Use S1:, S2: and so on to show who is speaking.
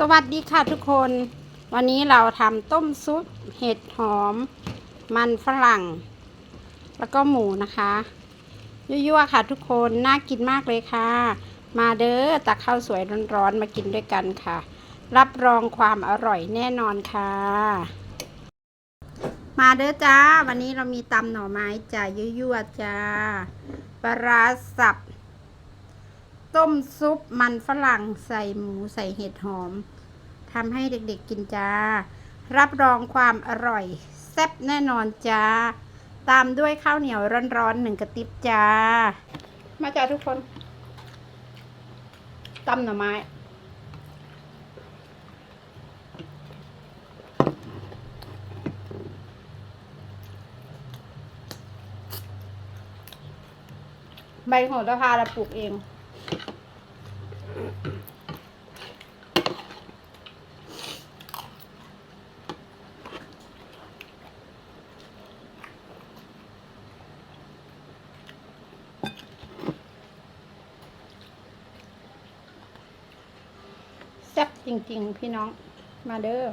S1: สวัสดีค่ะทุกคน วันนี้เราทำต้มซุปเห็ดหอม มันฝรั่ง แล้วก็หมูนะคะยั่วๆค่ะทุกคนน่ากินมากเลยค่ะ มาเด้อตักข้าวสวยร้อนๆมากินด้วยกันค่ะ รับรองความอร่อยแน่นอนค่ะ มาเด้อจ้า วันนี้เรามีตำหน่อไม้จ้ายั่วๆจ้าปลาสับ ต้มซุปมันฝรั่งใส่หมูใส่เห็ดหอมทำให้เด็กๆกินจ้า รับรองความอร่อย แซ่บแน่นอนจ้า ตามด้วยข้าวเหนียวร้อนๆหนึ่งกระติบจ้า มาจ้าทุกคนตำหน่อไม้ใบโหระพาเราปลูกเอง แซ่บจริง ๆ พี่น้องมาเด้อ